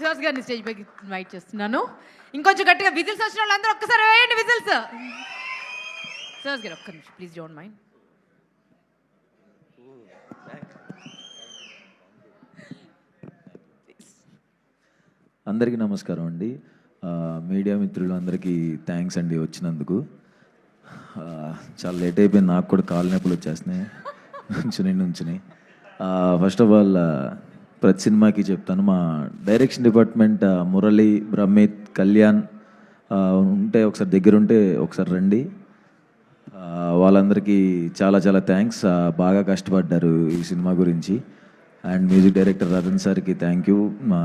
సుహాస్ గారిని స్టేజ్ పైకి ఇన్వైట్ చేస్తున్నాను. ఇంకొంచెం గట్టిగా విజిల్స్ వచ్చిన వాళ్ళందరూ ఒక్కసారి వేయండి విజిల్స్. సుహాస్ గారు ఒక్క నిమిషం ప్లీజ్ డోంట్ మైండ్ అందరికీ నమస్కారం అండి. మీడియా మిత్రులు అందరికీ థ్యాంక్స్ అండి వచ్చినందుకు. చాలా లేట్ అయిపోయింది నాకు కూడా కాలు నొప్పులు వచ్చేస్తున్నాయి. నుంచుని నుంచుని. ఫస్ట్ ఆఫ్ ఆల్ ప్రతి సినిమాకి చెప్తాను. మా డైరెక్షన్ డిపార్ట్మెంట్ మురళి బ్రహ్మిత్ కళ్యాణ్ ఉంటే ఒకసారి దగ్గర ఉంటే ఒకసారి రండి. వాళ్ళందరికీ చాలా చాలా థ్యాంక్స్. బాగా కష్టపడ్డారు ఈ సినిమా గురించి. అండ్ మ్యూజిక్ డైరెక్టర్ రతన్ సార్కి థ్యాంక్ యూ. మా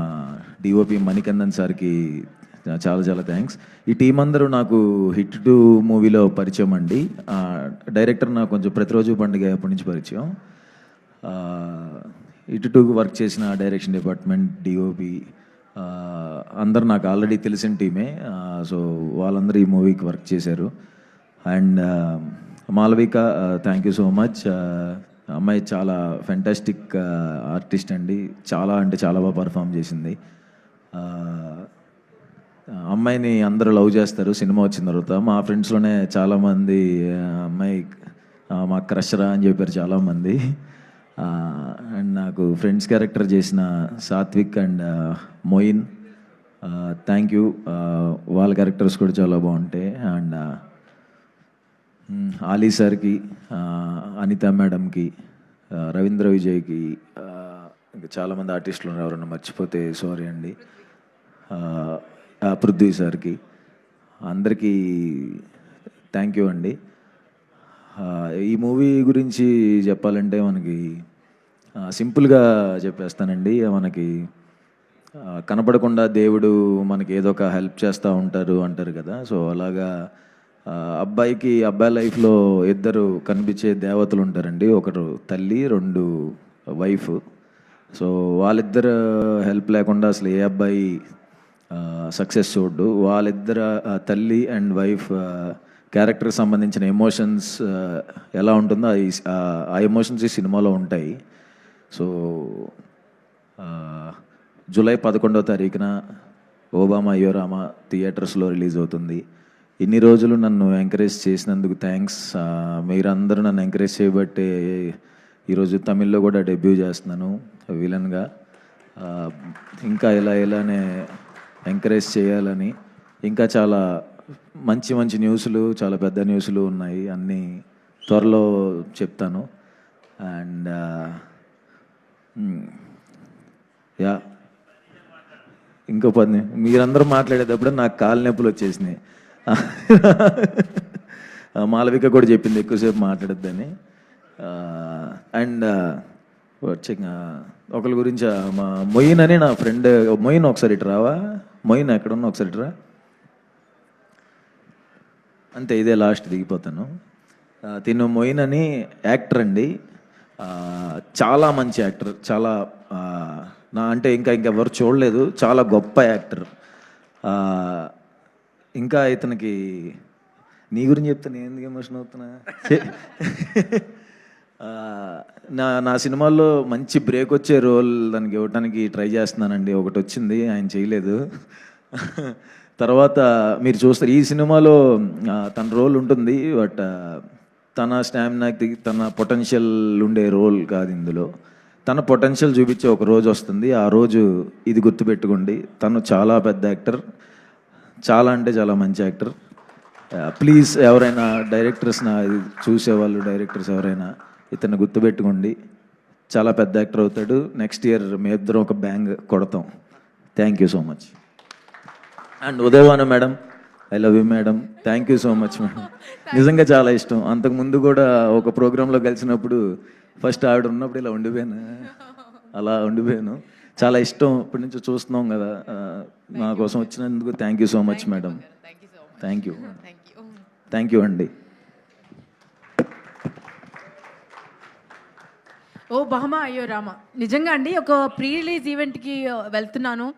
డిఓపి మణికందన్ సార్కి చాలా చాలా థ్యాంక్స్. ఈ టీం అందరూ నాకు హిట్ టు మూవీలో పరిచయం అండి. డైరెక్టర్ నాకు కొంచెం ప్రతిరోజు పండుగ అప్పటి నుంచి పరిచయం. ఇటు టూ వర్క్ చేసిన డైరెక్షన్ డిపార్ట్మెంట్ డిఓపి అందరు నాకు ఆల్రెడీ తెలిసిన టీమే సో వాళ్ళందరూ ఈ మూవీకి వర్క్ చేశారు. And Malavika thank you so much అమ్మాయి చాలా ఫెంటాస్టిక్ ఆర్టిస్ట్ అండి. చాలా అంటే చాలా బాగా పర్ఫామ్ చేసింది. అమ్మాయిని అందరూ లవ్ చేస్తారు. సినిమా వచ్చిన తర్వాత మా ఫ్రెండ్స్లోనే చాలామంది అమ్మాయి ఆ, మా క్రషరా అని చెప్పారు చాలామంది అండ్ నాకు ఫ్రెండ్స్ క్యారెక్టర్ చేసిన Satvik and Moin. Thank you వాళ్ళ క్యారెక్టర్స్ కూడా చాలా బాగుంటాయి. అండ్ ఆలీ సార్కి అనిత మేడంకి రవీంద్ర విజయ్కి ఇంకా చాలామంది ఆర్టిస్టులు ఉన్నారు. ఎవరన్నా మర్చిపోతే సారీ అండి. పృథ్వీ సార్కి. అందరికీ థ్యాంక్ యూ అండి. ఈ మూవీ గురించి చెప్పాలంటే మనకి సింపుల్గా చెప్పేస్తానండి. మనకి కనపడకుండా దేవుడు మనకి ఏదో ఒక హెల్ప్ చేస్తూ ఉంటారు అంటారు కదా. సో అలాగా అబ్బాయికి అబ్బాయి లైఫ్లో ఇద్దరు కనిపించే దేవతలు ఉంటారండి. ఒకరు తల్లి రెండు వైఫ్. సో వాళ్ళిద్దరు హెల్ప్ లేకుండా అసలు ఏ అబ్బాయి సక్సెస్ చూడ్డు. వాళ్ళిద్దరు తల్లి అండ్ వైఫ్ క్యారెక్టర్కి సంబంధించిన ఎమోషన్స్ ఎలా ఉంటుందో ఆ ఎమోషన్స్ ఈ సినిమాలో ఉంటాయి. సో జూలై పదకొండవ తారీఖున ఓబామా అయ్యోరామా థియేటర్స్లో రిలీజ్ అవుతుంది. ఇన్ని రోజులు నన్ను ఎంకరేజ్ చేసినందుకు థ్యాంక్స్ మీరందరూ నన్ను ఎంకరేజ్ చేయబట్టే ఈరోజు తమిళ్ళో కూడా డెబ్యూ చేస్తున్నాను విలన్గా. ఇంకా ఇలా ఇలానే ఎంకరేజ్ చేయాలని ఇంకా చాలా మంచి మంచి న్యూస్లు చాలా పెద్ద న్యూస్లు ఉన్నాయి. అన్నీ త్వరలో చెప్తాను. And yeah. ఇంకో పది మీరందరూ మాట్లాడేటప్పుడు నాకు కాలు నొప్పులు వచ్చేసినాయి. మాలవిక కూడా చెప్పింది ఎక్కువసేపు మాట్లాడద్దని. అండ్ వచ్చి ఒకరి గురించి మా మొయిన్ అని నా ఫ్రెండ్ మొయిన్ ఒకసారి ఇటు రావా? మొయిన్ ఎక్కడున్నా ఒకసారి ఇటు రా. అంతే ఇదే లాస్ట్ దిగిపోతాను. తిను మొయిన్ అని యాక్టర్ అండి. చాలా మంచి యాక్టర్ చాలా నా అంటే ఇంకా ఇంకెవరు చూడలేదు. చాలా గొప్ప యాక్టర్. ఇంకా ఇతనికి నీ గురించి చెప్తే నేను ఎందుకు ఎమోషన్ అవుతున్నా? నా నా సినిమాల్లో మంచి బ్రేక్ వచ్చే రోల్ దానికి ఇవ్వడానికి ట్రై చేస్తున్నానండి. ఒకటి వచ్చింది ఆయన చేయలేదు. తర్వాత మీరు చూస్తారు ఈ సినిమాలో తన రోల్ ఉంటుంది బట్ తన స్టామినాకి తన పొటెన్షియల్ ఉండే రోల్ కాదు ఇందులో. తన పొటెన్షియల్ చూపించే ఒక రోజు వస్తుంది ఆ రోజు ఇది గుర్తుపెట్టుకోండి. తను చాలా పెద్ద యాక్టర్ చాలా అంటే చాలా మంచి యాక్టర్. ప్లీజ్ ఎవరైనా డైరెక్టర్స్ నా ఇది చూసేవాళ్ళు డైరెక్టర్స్ ఎవరైనా ఇతను గుర్తుపెట్టుకోండి. చాలా పెద్ద యాక్టర్ అవుతాడు. నెక్స్ట్ ఇయర్ మీ ఇద్దరం ఒక బ్యాంగ్ కొడతాం. Thank you so much. And ఉదయవాన madam I love you madam. Thank you so much madam. నిజంగా చాలా ఇష్టం. అంతకు ముందు కూడా ఒక ప్రోగ్రాంలో కలిసినప్పుడు ఫస్ట్ ఆవిడ ఉన్నప్పుడు ఇలా ఉండిపోయాను. అలా ఉండిపోయాను. చాలా ఇష్టం. ఇప్పటి నుంచి చూస్తున్నాం కదా. నా కోసం వచ్చినందుకు thank you so much madam. Thank you so much thank you thank you thank you అండి. ఓ బహమా అయ్యో రామ. నిజంగా అండి ఒక ప్రీ రిలీజ్ ఈవెంట్కి వెళ్తున్నాను.